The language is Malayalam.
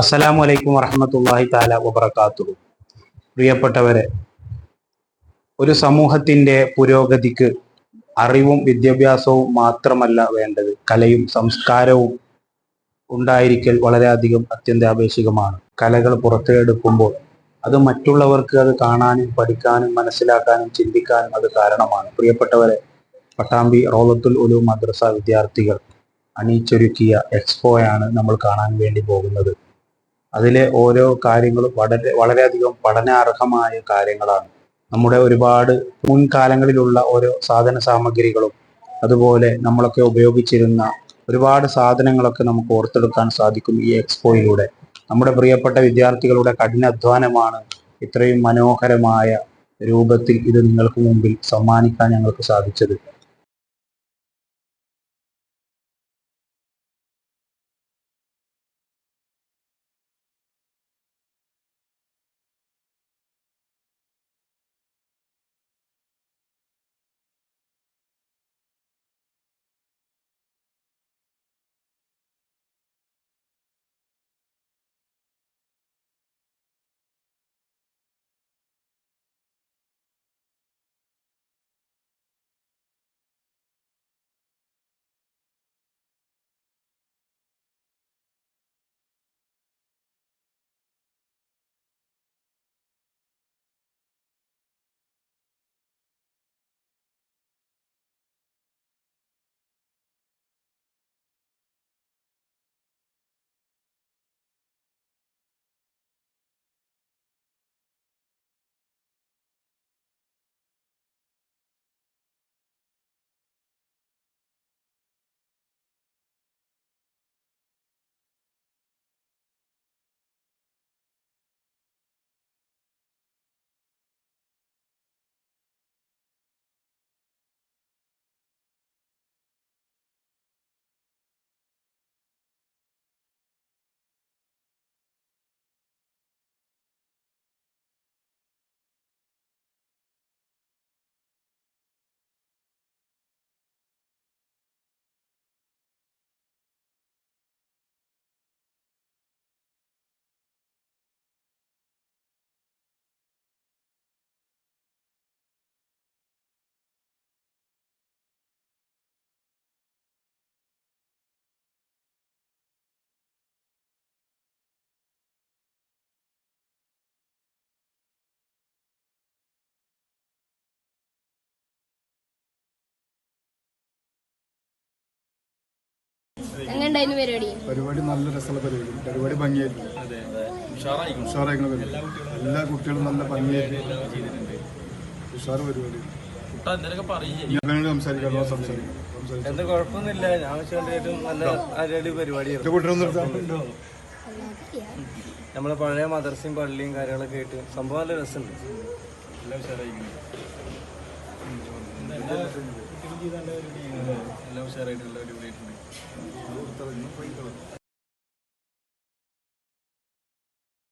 അസ്സലാമു അലൈക്കും വറഹമത്തല്ലാഹി താല വബർക്കാത്തു പ്രിയപ്പെട്ടവരെ ഒരു സമൂഹത്തിന്റെ പുരോഗതിക്ക് അറിവും വിദ്യാഭ്യാസവും മാത്രമല്ല വേണ്ടത്. കലയും സംസ്കാരവും ഉണ്ടായിരിക്കൽ വളരെയധികം അത്യന്താപേക്ഷികമാണ്. കലകൾ പുറത്തെടുക്കുമ്പോൾ അത് മറ്റുള്ളവർക്ക് അത് കാണാനും പഠിക്കാനും മനസ്സിലാക്കാനും ചിന്തിക്കാനും അത് കാരണമാണ്. പ്രിയപ്പെട്ടവരെ പട്ടാമ്പി റോളത്തുൽ ഉലു മദ്രസ വിദ്യാർത്ഥികൾ അണിയിച്ചൊരുക്കിയ എക്സ്പോയാണ് നമ്മൾ കാണാൻ വേണ്ടി പോകുന്നത്. അതിലെ ഓരോ കാര്യങ്ങളും വളരെ വളരെയധികം പഠനാർഹമായ കാര്യങ്ങളാണ്. നമ്മുടെ ഒരുപാട് മുൻകാലങ്ങളിലുള്ള ഓരോ സാധന സാമഗ്രികളും അതുപോലെ നമ്മളൊക്കെ ഉപയോഗിച്ചിരുന്ന ഒരുപാട് സാധനങ്ങളൊക്കെ നമുക്ക് ഓർത്തെടുക്കാൻ സാധിക്കും ഈ എക്സ്പോയിലൂടെ. നമ്മുടെ പ്രിയപ്പെട്ട വിദ്യാർത്ഥികളുടെ കഠിനാധ്വാനമാണ് ഇത്രയും മനോഹരമായ രൂപത്തിൽ ഇത് നിങ്ങൾക്ക് മുമ്പിൽ സമ്മാനിക്കാൻ ഞങ്ങൾക്ക് സാധിച്ചത്. എങ്ങനെയുണ്ടായിരുന്നു പരിപാടി? പരിപാടി നല്ല രസമുള്ള പരിപാടി. പരിപാടി ഭംഗിയായിരുന്നു. പരിപാടി. എല്ലാ കുട്ടികളും നല്ല ഭംഗിയായിട്ട് ഉഷാറ് പരിപാടി. ഞാൻ സംസാരിക്കാം. സംസാരിക്കാം. സംസാരിക്കാം. എന്ത് കുഴപ്പമൊന്നുമില്ല. ഞാൻ വെച്ചുകൊണ്ടേറ്റവും നല്ല അടിപൊളി പരിപാടിയായിരുന്നു. നമ്മളെ പഴയ മദർസയും പള്ളിയും കാര്യങ്ങളൊക്കെ ആയിട്ട് സംഭവം നല്ല രസമുണ്ട്. എല്ലാം ഉഷാറായിട്ടുള്ള